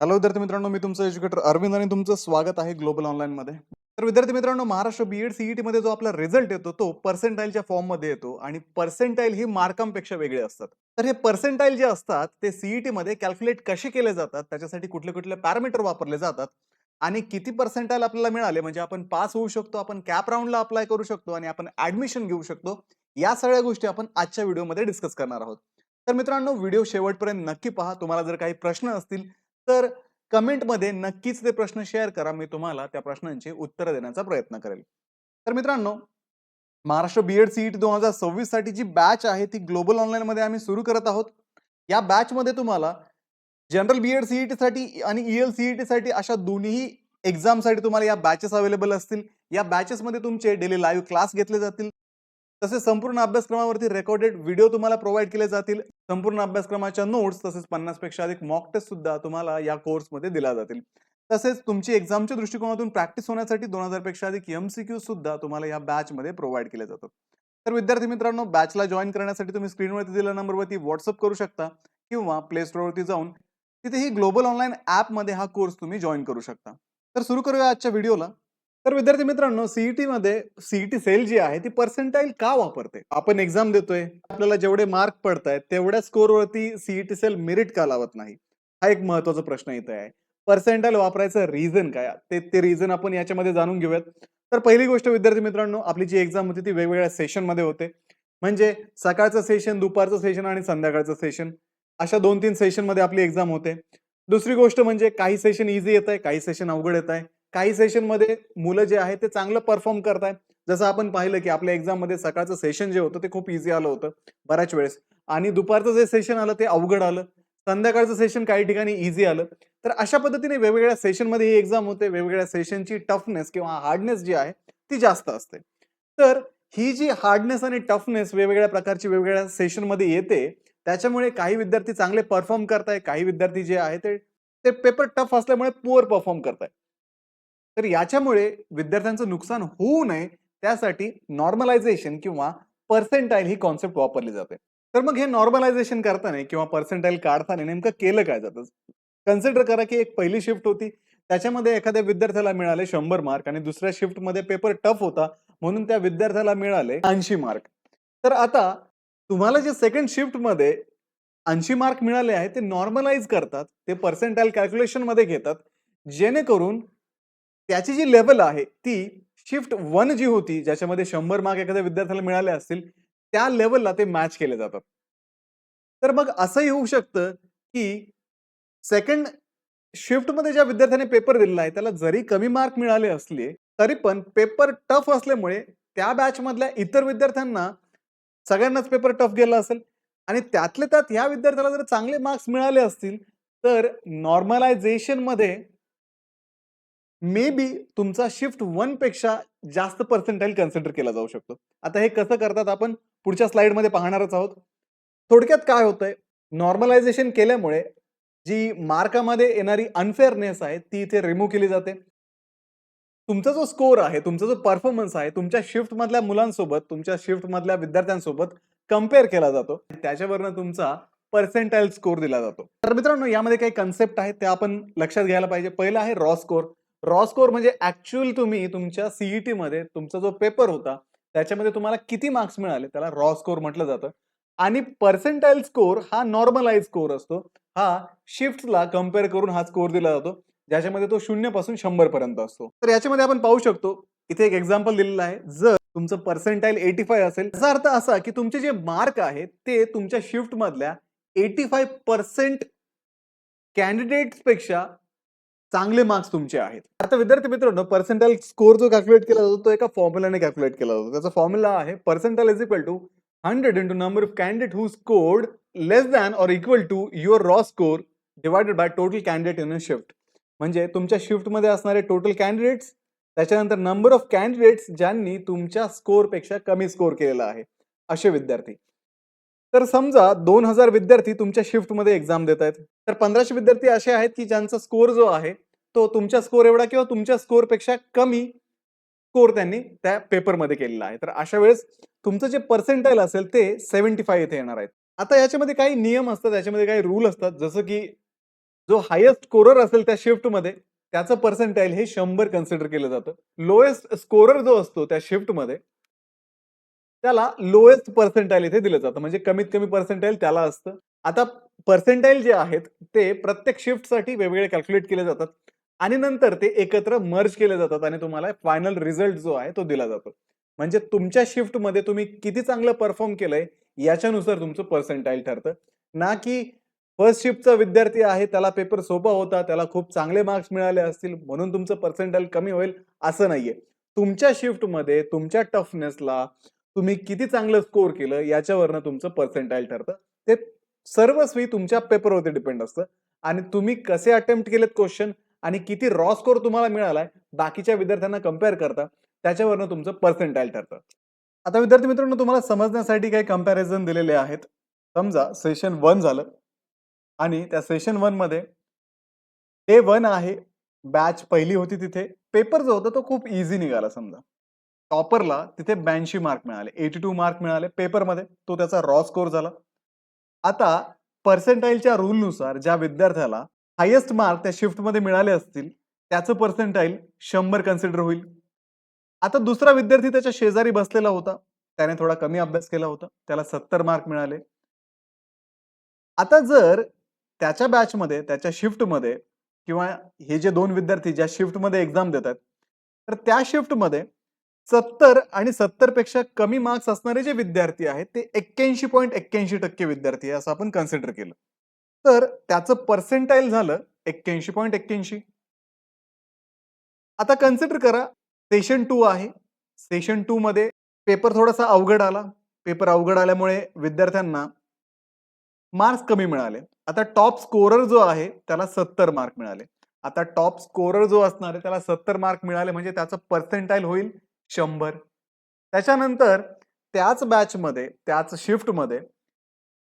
Hello विद्यार्थी मित्रांनो मी तुमचं एज्युकेटर अरविंद आणि तुमचं स्वागत आहे ग्लोबल ऑनलाईन मध्ये. तर विद्यार्थी मित्रांनो महाराष्ट्र बीएड सीईटी मध्ये जो आपला रिझल्ट येतो तो पर्सेंटाईलच्या फॉर्ममध्ये येतो आणि पर्सेंटाईल ही मार्कांपेक्षा वेगळे असतात. तर हे पर्सेंटाईल जे असतात ते सीईटी मध्ये कॅल्क्युलेट कसे केले जातात त्याच्यासाठी कुठले कुठले पॅरामीटर वापरले जातात आणि किती पर्सेंटाईल आपल्याला मिळाले म्हणजे आपण पास होऊ शकतो आपण कॅप राऊंडला अप्लाय करू शकतो आणि आपण ऍडमिशन घेऊ शकतो या सगळ्या गोष्टी आपण आजच्या व्हिडिओमध्ये डिस्कस करणार आहोत. तर मित्रांनो व्हिडिओ शेवटपर्यंत नक्की पहा. तुम्हाला जर काही प्रश्न असतील तर कमेंटमध्ये नक्कीच ते प्रश्न शेअर करा. मी तुम्हाला त्या प्रश्नांची उत्तरं देण्याचा प्रयत्न करेल. तर मित्रांनो महाराष्ट्र बीएड सीईटी दोन हजार सव्वीससाठी जी बॅच आहे ती ग्लोबल ऑनलाईनमध्ये आम्ही सुरू करत आहोत. या बॅच मध्ये तुम्हाला जनरल बीएड सीईटी साठी आणि ईएल सीईटी साठी अशा दोन्ही एक्झामसाठी तुम्हाला या बॅचेस अवेलेबल असतील. या बॅचेस मध्ये तुमचे डेली लाईव्ह क्लास घेतले जातील. तसेच संपूर्ण अभ्यासक्रमावरती रेकॉर्डेड व्हिडिओ तुम्हाला प्रोव्हाइड केले जातील. संपूर्ण अभ्यासक्रमाच्या नोट्स तसेच पन्नासपेक्षा अधिक मॉक टेस्ट सुद्धा तुम्हाला या कोर्समध्ये दिला जातील. तसेच तुमची एक्झामच्या दृष्टिकोनातून प्रॅक्टिस होण्यासाठी दोन हजारपेक्षा अधिक एमसीक्यू सुद्धा तुम्हाला या बॅच मध्ये प्रोव्हाइड केले जातात. तर विद्यार्थी मित्रांनो बॅचला जॉईन करण्यासाठी तुम्ही स्क्रीनवरती दिलेल्या नंबरवरती व्हॉट्सअप करू शकता किंवा प्ले स्टोअरवरती जाऊन तिथेही ग्लोबल ऑनलाईन मध्ये हा कोर्स तुम्ही जॉईन करू शकता. तर सुरू करूया आजच्या व्हिडिओला तर विद्यार्थी मित्रांनो सीईटी मध्ये सीईटी सेल जी आहे ती पर्सेंटाईल का वापरते? आपण एक्झाम देतोय. आपल्याला जेवढे मार्क पडतायत तेवढ्या स्कोरवरती सीईटी सेल मेरिट का लावत नाही? हा एक महत्त्वाचा प्रश्न इथे आहे. पर्सेंटाईल वापरायचं रिझन काय? ते ते रिझन आपण याच्यामध्ये जाणून घेऊयात. तर पहिली गोष्ट विद्यार्थी मित्रांनो आपली जी एक्झाम होती ती वेगवेगळ्या सेशनमध्ये होते. म्हणजे सकाळचं सेशन दुपारचं सेशन आणि संध्याकाळचं सेशन अशा दोन तीन सेशनमध्ये आपली एक्झाम होते. दुसरी गोष्ट म्हणजे काही सेशन इझी येत आहे काही सेशन अवघड येत आहे काही सेशनमध्ये मुलं जे आहे ते चांगलं परफॉर्म करतायत. जसं आपण पाहिलं की आपल्या एक्झाममध्ये सकाळचं सेशन जे होतं ते खूप इझी आलं होतं बऱ्याच वेळेस. आणि दुपारचं जे सेशन आलं ते अवघड आलं. संध्याकाळचं सेशन काही ठिकाणी इझी आलं. तर अशा पद्धतीने वेगवेगळ्या सेशनमध्ये ही एक्झाम होते. वेगवेगळ्या सेशनची टफनेस किंवा हार्डनेस जी आहे ती जास्त असते. तर ही जी हार्डनेस आणि टफनेस वेगवेगळ्या प्रकारची वेगवेगळ्या सेशनमध्ये येते त्याच्यामुळे काही विद्यार्थी चांगले परफॉर्म करताय काही विद्यार्थी जे आहे ते ते पेपर टफ असल्यामुळे पुअर परफॉर्म करताय तर याच्यामुळे विद्यार्थ्यांचं नुकसान होऊ नये त्यासाठी नॉर्मलायझेशन किंवा पर्सेंटाईल ही कॉन्सेप्ट वापरली जाते. तर मग हे नॉर्मलायझेशन करताना किंवा पर्सेंटाईल काढताना नेमकं केलं काय जातं? कन्सिडर करा की एक पहिली शिफ्ट होती. त्याच्यामध्ये एखाद्या विद्यार्थ्याला मिळाले शंभर मार्क आणि दुसऱ्या शिफ्टमध्ये पेपर टफ होता म्हणून त्या विद्यार्थ्याला मिळाले ऐंशी मार्क तर आता तुम्हाला जे सेकंड शिफ्टमध्ये ऐंशी मार्क मिळाले आहेत ते नॉर्मलाइज करतात ते पर्सेंटाईल कॅल्क्युलेशनमध्ये घेतात. जेणेकरून त्याची जी लेवल आहे ती शिफ्ट वन जी होती ज्याच्यामध्ये शंभर मार्क एखाद्या विद्यार्थ्याला मिळाले असतील त्या लेवलला ते मॅच केले जातात. तर मग असंही होऊ शकतं की सेकंड शिफ्टमध्ये ज्या विद्यार्थ्याने पेपर दिलेला आहे त्याला जरी कमी मार्क मिळाले असले तरी पण पेपर टफ असल्यामुळे त्या बॅच मधल्या इतर विद्यार्थ्यांना सगळ्यांनाच पेपर टफ गेला असेल. आणि त्यातले त्यात ह्या विद्यार्थ्याला जर चांगले मार्क्स मिळाले असतील तर नॉर्मलायझेशनमध्ये मे बी तुमचा शिफ्ट वनपेक्षा जास्त पर्सेंटाईल कन्सिडर केला जाऊ शकतो. आता हे कसं करतात आपण? पुढच्या स्लाइडमध्ये पाहणारच आहोत. थोडक्यात काय होतंय? नॉर्मलायझेशन केल्यामुळे जी मार्कामध्ये येणारी अनफेअरनेस आहे ती इथे रिमूव्ह केली जाते. तुमचा जो स्कोर आहे तुमचा जो परफॉर्मन्स आहे तुमच्या शिफ्ट मधल्या मुलांसोबत तुमच्या शिफ्ट मधल्या विद्यार्थ्यांसोबत कंपेअर केला जातो. त्याच्यावरनं तुमचा पर्सेंटाईल स्कोर दिला जातो. तर मित्रांनो यामध्ये काही कन्सेप्ट आहेत त्या आपण लक्षात घ्यायला पाहिजे. पहिला आहे रॉ स्कोर रॉ स्कोर म्हणजे ऍक्च्युअल तुम्ही तुमच्या सीईटी मध्ये तुमचा जो पेपर होता त्याच्यामध्ये तुम्हाला किती मार्क्स मिळाले? त्याला रॉ स्कोर म्हटलं जातं. आणि पर्सेंटाईल स्कोर हा नॉर्मलाइज स्कोर असतो. हा शिफ्टला कंपेअर करून हा स्कोर दिला जातो ज्याच्यामध्ये तो शून्यपासून शंभर पर्यंत असतो. तर याच्यामध्ये आपण पाहू शकतो इथे एक एक्झाम्पल दिलेलं आहे. जर तुमचं पर्सेंटाईल एटी फाय असेल याचा अर्थ असा की तुमचे जे मार्क आहेत ते तुमच्या शिफ्ट मधल्या एटी फाय पर्सेंट कॅन्डिडेटपेक्षा चांगले मार्क्स तुमचे आहेत. आता विद्यार्थी मित्रांनो पर्सेंटाईल स्कोर जो कॅल्क्युलेट केला जातो तो एका फॉर्म्युलाने कॅल्क्युलेट केला जातो. त्याचा फॉर्म्युला आहे percentile is equal to hundred into number of candidate who scored less than or equal to your raw score divided by total candidate in a shift म्हणजे तुमच्या शिफ्टमध्ये असणारे टोटल कॅन्डिडेट्स त्याच्यानंतर नंबर ऑफ कॅन्डिडेट्स ज्यांनी तुमच्या स्कोरपेक्षा कमी score केलेला आहे. असे विद्यार्थी. तर समजा दोन हजार विद्यार्थी तुमच्या शिफ्टमध्ये एक्झाम देत आहेत. तर पंधराशे विद्यार्थी असे आहेत की ज्यांचा स्कोर जो आहे तो तुमच्या स्कोर एवढा किंवा तुमच्या स्कोरपेक्षा कमी स्कोर त्यांनी त्या पेपरमध्ये केलेला आहे. तर अशा वेळेस तुमचं जे पर्सेंटाईल असेल ते सेव्हन्टी फाय इथे येणार आहेत. आता याच्यामध्ये काही नियम असतात याच्यामध्ये काही रूल असतात. जसं की जो हायेस्ट स्कोरर असेल त्या शिफ्टमध्ये त्याचं पर्सेंटाईल हे शंभर कन्सिडर केलं जातं. लोएस्ट स्कोरर जो असतो त्या शिफ्टमध्ये त्याला लोएस्ट पर्सेंटाईल इथे दिलं जातं. म्हणजे कमीत कमी पर्सेंटाईल त्याला असतं. आता पर्सेंटाईल जे आहेत ते प्रत्येक शिफ्टसाठी वेगवेगळे कॅल्क्युलेट केले जातात. आणि नंतर ते एकत्र मर्ज केले जातात आणि तुम्हाला फायनल रिझल्ट जो आहे तो दिला जातो. म्हणजे तुमच्या शिफ्टमध्ये तुम्ही किती चांगलं परफॉर्म केलंय याच्यानुसार तुमचं पर्सेंटाईल ठरतं. ना की फर्स्ट शिफ्टचा विद्यार्थी आहे त्याला पेपर सोपा होता त्याला खूप चांगले मार्क्स मिळाले असतील म्हणून तुमचं पर्सेंटाईल कमी होईल असं नाहीये. तुमच्या शिफ्टमध्ये तुमच्या टफनेसला तुम्ही किती चांगलं स्कोअर केलं याच्यावरनं तुमचं पर्सेंटाईल ठरतं. ते सर्वस्वी तुमच्या पेपरवरती डिपेंड असतं. आणि तुम्ही कसे अटेम्प्ट केलेत क्वेश्चन आणि किती रॉ स्कोर तुम्हाला मिळालाय बाकीच्या विद्यार्थ्यांना कंपेअर करता त्याच्यावरनं तुमचं पर्सेंटाईल ठरतं. आता विद्यार्थी मित्रांनो तुम्हाला समजण्यासाठी काही कंपॅरिझन दिलेले आहेत. समजा सेशन वन झालं. आणि त्या सेशन वनमध्ये डे वन आहे बॅच पहिली होती तिथे. पेपर जो होता तो खूप इझी निघाला समजा. टॉपरला तिथे ब्याऐंशी मार्क मिळाले. एटी टू मार्क मिळाले पेपरमध्ये. तो त्याचा रॉ स्कोर झाला. आता पर्सेंटाईलच्या रूलनुसार ज्या विद्यार्थ्याला हायेस्ट मार्क त्या शिफ्टमध्ये मिळाले असतील त्याचं पर्सेंटाईल शंभर कन्सिडर होईल. आता दुसरा विद्यार्थी त्याच्या शेजारी बसलेला होता. त्याने थोडा कमी अभ्यास केला होता. त्याला सत्तर मार्क मिळाले. आता जर त्याच्या बॅचमध्ये त्याच्या शिफ्टमध्ये किंवा हे जे दोन विद्यार्थी ज्या शिफ्टमध्ये एक्झाम देतात तर त्या शिफ्टमध्ये सत्तर आणि सत्तरपेक्षा कमी मार्क्स असणारे जे विद्यार्थी आहेत ते एक्क्याऐंशी पॉईंट एक्क्याऐंशी टक्के विद्यार्थी आहे असं आपण कन्सिडर केलं. तर त्याचं पर्सेंटाईल झालं एक्क्याऐंशी पॉईंट एक्क्याऐंशी. आता कन्सिडर करा सेशन टू आहे. सेशन टू मध्ये पेपर थोडासा अवघड आला. पेपर अवघड आल्यामुळे विद्यार्थ्यांना मार्क्स कमी मिळाले. आता टॉप स्कोरर जो आहे त्याला सत्तर मार्क मिळाले. आता टॉप स्कोरर जो असणार आहे त्याला सत्तर मार्क मिळाले म्हणजे त्याचं पर्सेंटाईल होईल शंभर. त्याच्यानंतर त्याच बॅचमध्ये त्याच शिफ्टमध्ये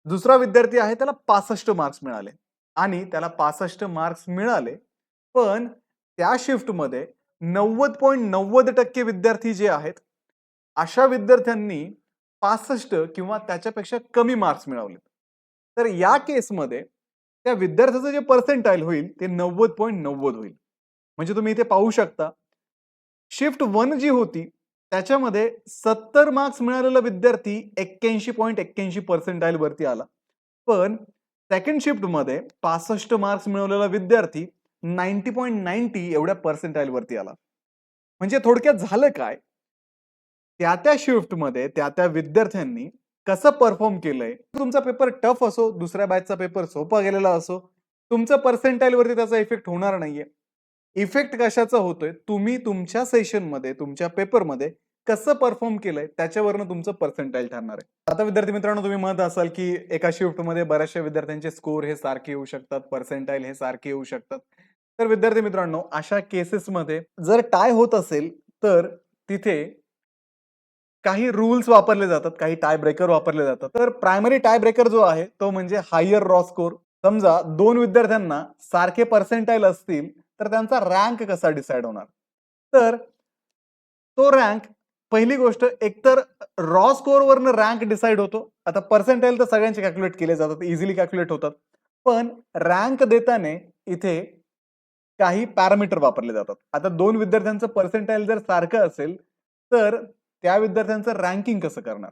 दुसरा विद्यार्थी आहे त्याला पासष्ट मार्क्स मिळाले. आणि त्याला पासष्ट मार्क्स मिळाले पण त्या शिफ्टमध्ये नव्वद पॉईंट नव्वद टक्के विद्यार्थी जे आहेत अशा विद्यार्थ्यांनी पासष्ट किंवा त्याच्यापेक्षा कमी मार्क्स मिळवले. तर या केसमध्ये त्या विद्यार्थ्याचं जे पर्सेंटाईल होईल ते नव्वद पॉईंट नव्वद होईल. म्हणजे तुम्ही इथे पाहू शकता शिफ्ट वन जी होती त्याच्यामध्ये सत्तर मार्क्स मिळालेला विद्यार्थी एक्क्याऐंशी पॉईंट एक्क्याऐंशी पर्सेंटाईल वरती आला. पण सेकंड शिफ्टमध्ये पासष्ट मार्क्स मिळवलेला विद्यार्थी नाईन्टी पॉईंट नाईन्टी एवढ्या पर्सेंटाईल वरती आला. म्हणजे थोडक्यात झालं काय? त्या त्या शिफ्टमध्ये त्या त्या विद्यार्थ्यांनी कसं परफॉर्म केलंय? तुमचा पेपर टफ असो दुसऱ्या बॅचचा पेपर सोपा गेलेला असो तुमचं पर्सेंटाईल वरती त्याचा इफेक्ट होणार नाहीये. इफेक्ट कशाचा होतोय? तुम्ही तुमच्या सेशनमध्ये तुमच्या पेपरमध्ये कसं परफॉर्म केलंय? त्याच्यावरनं तुमचं पर्सेंटाईल ठरणार आहे. आता विद्यार्थी मित्रांनो तुम्ही म्हणत असाल की एका शिफ्टमध्ये बऱ्याचशा विद्यार्थ्यांचे स्कोर हे सारखे येऊ शकतात पर्सेंटाईल हे सारखे येऊ शकतात. तर विद्यार्थी मित्रांनो अशा केसेसमध्ये जर टाय होत असेल तर तिथे काही रूल्स वापरले जातात काही टाय ब्रेकर वापरले जातात. तर प्रायमरी टाय ब्रेकर जो आहे तो म्हणजे हायर रॉ स्कोर. समजा दोन विद्यार्थ्यांना सारखे पर्सेंटाईल असतील तर त्यांचा रँक कसा डिसाईड होणार? तर तो रँक पहिली गोष्ट एकतर रॉ स्कोअरवरनं रँक डिसाईड होतो. आता पर्सेंटाईल तर सगळ्यांचे कॅल्क्युलेट केले जातात इझिली कॅल्क्युलेट होतात. पण रँक देताना इथे काही पॅरामीटर वापरले जातात. आता दोन विद्यार्थ्यांचं पर्सेंटाईल जर सारखं असेल तर त्या विद्यार्थ्यांचं रँकिंग कसं करणार?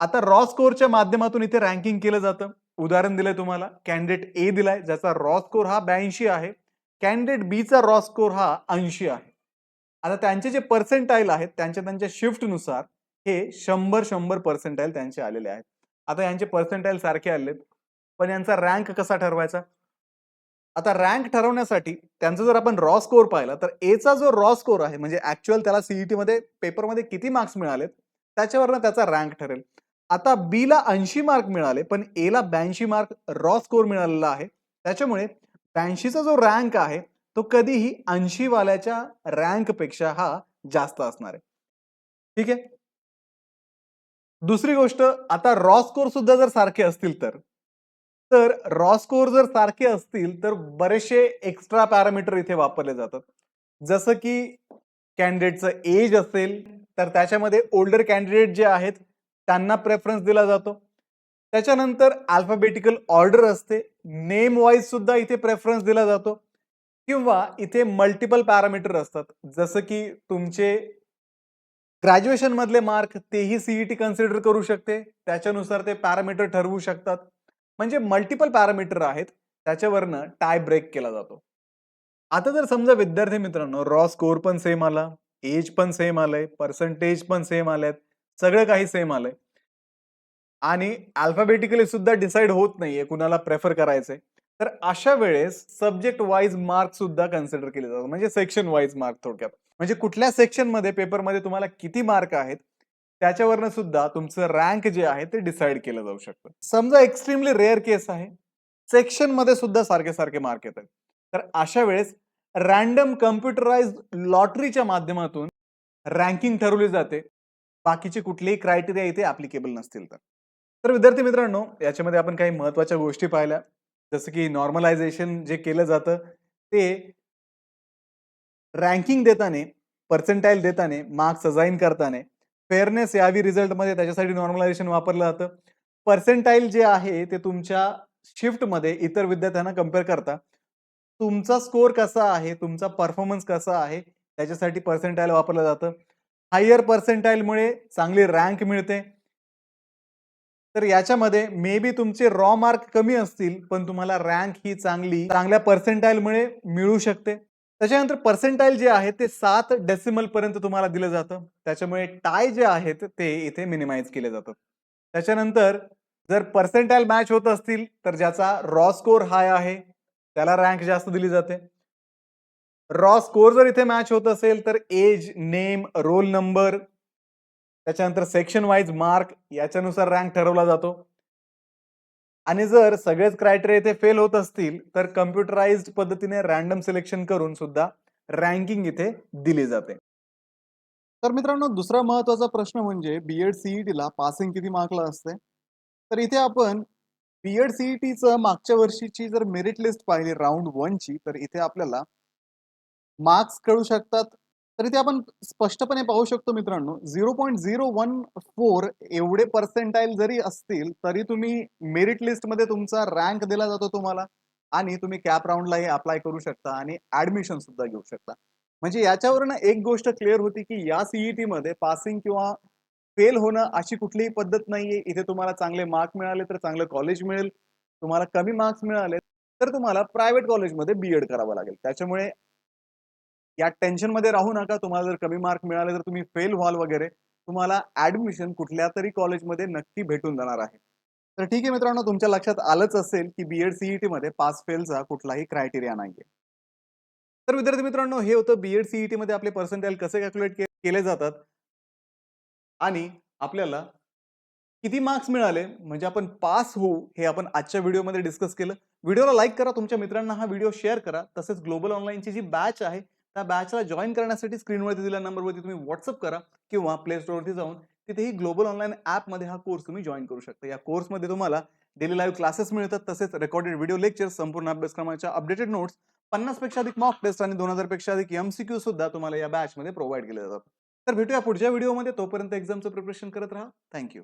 आता रॉ स्कोअरच्या माध्यमातून इथे रँकिंग केलं जातं. उदाहरण दिलंय तुम्हाला. कॅन्डिडेट ए दिलाय ज्याचा रॉ स्कोर हा ब्याऐंशी आहे. कॅन्डिडेट बीचा रॉ स्कोर हा ऐंशी आहे. आता त्यांचे जे पर्सेंटाईल आहेत त्यांच्या त्यांच्या शिफ्टनुसार हे शंभर शंभर पर्सेंटाईल त्यांचे आलेले आहेत. आता यांचे पर्सेंटाईल सारखे आलेत पण यांचा रँक कसा ठरवायचा? आता रँक ठरवण्यासाठी त्यांचा जर आपण रॉ स्कोर पाहिला तर एचा जो रॉ स्कोर आहे म्हणजे ऍक्च्युअल त्याला सीईटी मध्ये पेपरमध्ये किती मार्क्स मिळालेत त्याच्यावरनं त्याचा रँक ठरेल. आता बी ला ऐंशी मार्क मिळाले पण ए ला ब्याऐंशी मार्क रॉ स्कोर मिळालेला आहे त्याच्यामुळे ब्याऐंशीचा जो रँक आहे तो कधीही ऐंशी वाल्याच्या रँकपेक्षा हा जास्त असणार आहे. ठीक आहे? दुसरी गोष्ट आता रॉ स्कोर सुद्धा जर सारखे असतील तर तर रॉ स्कोर जर सारखे असतील तर बरेचसे एक्स्ट्रा पॅरामीटर इथे वापरले जातात. जसं की कॅन्डिडेटचं एज असेल तर त्याच्यामध्ये ओल्डर कॅन्डिडेट जे आहेत त्यांना प्रेफरन्स दिला जातो. त्याच्यानंतर अल्फाबेटिकल ऑर्डर असते. नेम वाईज सुद्धा इथे प्रेफरन्स दिला जातो. किंवा इथे मल्टिपल पॅरामीटर असतात. जसं की तुमचे ग्रॅज्युएशन मधले मार्क तेही सीईटी कन्सिडर करू शकते. त्याच्यानुसार ते पॅरामीटर ठरवू शकतात. म्हणजे मल्टिपल पॅरामीटर आहेत. त्याच्यावरनं टाय ब्रेक केला जातो. आता जर समजा विद्यार्थी मित्रांनो रॉ स्कोर पण सेम आला एज पण सेम आलंय पर्सेंटेज पण सेम आलेत सगळं काही सेम आलंय. आणि अल्फाबेटिकली सुद्धा डिसाईड होत नाहीये कुणाला प्रेफर करायचंय. तर अशा वेळेस सब्जेक्ट वाईज मार्क सुद्धा कन्सिडर केले जातात. म्हणजे सेक्शन वाईज मार्क थोडक्यात. म्हणजे कुठल्या सेक्शनमध्ये पेपरमध्ये तुम्हाला किती मार्क आहेत त्याच्यावरनं सुद्धा तुमचं रँक जे आहे ते डिसाईड केलं जाऊ शकतं. समजा एक्स्ट्रीमली रेअर केस आहे. सेक्शनमध्ये सुद्धा सारखे सारखे मार्क येतात. तर अशा वेळेस रॅन्डम कम्प्युटराइज लॉटरीच्या माध्यमातून रँकिंग ठरवली जाते. बाकीचे कुठलेही क्रायटेरिया इथे ॲप्लिकेबल नसतील तर. तर विद्यार्थी मित्रांनो याच्यामध्ये आपण काही महत्त्वाच्या गोष्टी पाहिल्या. जसं की नॉर्मलायझेशन जे केलं जातं ते रँकिंग देताने पर्सेंटाईल देताने मार्क्स अजाईन करताने फेअरनेस यावी रिझल्टमध्ये त्याच्यासाठी नॉर्मलायझेशन वापरलं जातं. पर्सेंटाईल जे आहे ते तुमच्या शिफ्टमध्ये इतर विद्यार्थ्यांना कंपेअर करता. तुमचा स्कोअर कसा आहे तुमचा परफॉर्मन्स कसा आहे त्याच्यासाठी पर्सेंटाईल वापरलं जातं. हायर पर्सेंटाईलमुळे चांगली रँक मिळते. तर याच्यामध्ये मे बी तुमचे रॉ मार्क कमी असतील पण तुम्हाला रँक ही चांगली चांगल्या पर्सेंटाईलमुळे मिळू शकते. त्याच्यानंतर पर्सेंटाईल जे आहे ते सात डेसिमल पर्यंत तुम्हाला दिलं जातं. त्याच्यामुळे टाय जे आहेत ते इथे मिनिमाइज केले जातात. त्याच्यानंतर जर पर्सेंटाईल मॅच होत असतील तर ज्याचा रॉ स्कोर हाय आहे त्याला रँक जास्त दिली जाते. रॉ स्कोर जर इथे मॅच होत असेल तर एज नेम रोल नंबर त्याच्यानंतर सेक्शन वाईज मार्क याच्यानुसार रँक ठरवला जातो. आणि जर सगळेच क्रायटेरिया इथे फेल होत असतील तर कम्प्युटराइज्ड पद्धतीने रॅन्डम सिलेक्शन करून सुद्धा रँकिंग इथे दिली जाते. तर मित्रांनो दुसरा महत्त्वाचा प्रश्न म्हणजे बीएड सीईटीला पासिंग किती मार्कला असते? तर इथे आपण बीएड सीईटीचं मागच्या वर्षीची जर मेरिट लिस्ट पाहिली राऊंड वनची तर इथे आपल्याला मार्क्स कळू शकतात. तर इथे आपण स्पष्टपणे पाहू शकतो मित्रांनो. Zero point zero one four एवढे पर्सेंटाईल जरी असतील तरी तुम्ही मेरिट लिस्टमध्ये तुमचा रँक दिला जातो तुम्हाला आणि तुम्ही कॅप राऊंडलाही अप्लाय करू शकता आणि ऍडमिशन सुद्धा घेऊ शकता. म्हणजे याच्यावरनं एक गोष्ट क्लिअर होती की या सीईटी मध्ये पासिंग किंवा फेल होणं अशी कुठलीही पद्धत नाहीये. इथे तुम्हाला चांगले मार्क मिळाले तर चांगलं कॉलेज मिळेल. तुम्हाला कमी मार्क्स मिळाले तर तुम्हाला प्रायव्हेट कॉलेजमध्ये बीएड करावं लागेल. त्याच्यामुळे या टेन्शनमध्ये राहू नका. तुम्हाला जर कमी मार्क मिळाले तर तुम्ही फेल व्हाल वगैरे. तुम्हाला ऍडमिशन कुठल्या तरी कॉलेजमध्ये नक्की भेटून जाणार आहे. तर ठीक आहे मित्रांनो तुमच्या लक्षात आलंच असेल की बीएड सीईटी मध्ये पास फेलचा कुठलाही क्रायटेरिया नाहीये. तर विद्यार्थी मित्रांनो हे होतं बीएड सीईटी मध्ये आपले पर्सेंटेज कसे कॅल्क्युलेट केले जातात? आणि आपल्याला किती मार्क्स मिळाले? म्हणजे आपण पास होऊ हे आपण आजच्या व्हिडिओमध्ये डिस्कस केलं. व्हिडिओला लाईक करा तुमच्या मित्रांना हा व्हिडिओ शेअर करा. तसेच ग्लोबल ऑनलाईनची जी बॅच आहे त्या बॅचला जॉईन करण्यासाठी स्क्रीनवरती दिलेल्या नंबरवरती तुम्ही व्हॉट्सअप करा किंवा प्ले स्टोअरवरती जाऊन तिथेही ग्लोबल ऑनलाईन ॲपमध्ये हा कोर्स तुम्ही जॉईन करू शकता. या कोर्समध्ये तुम्हाला डेली लाईव्ह क्लासेस मिळतात तसेच रेकॉर्डेड व्हिडिओ लेक्चर संपूर्ण अभ्यासक्रमाच्या अपडेटेड नोट्स पन्नासपेक्षा अधिक मॉक टेस्ट आणि दोन हजारपेक्षा अधिक एमसीक्यू सुद्धा तुम्हाला या बॅचमध्ये प्रोव्हाइड केले जातात. तर भेटूया पुढच्या व्हिडिओमध्ये तोपर्यंत एक्झामचं प्रिपरेशन करत राहा. थँक्यू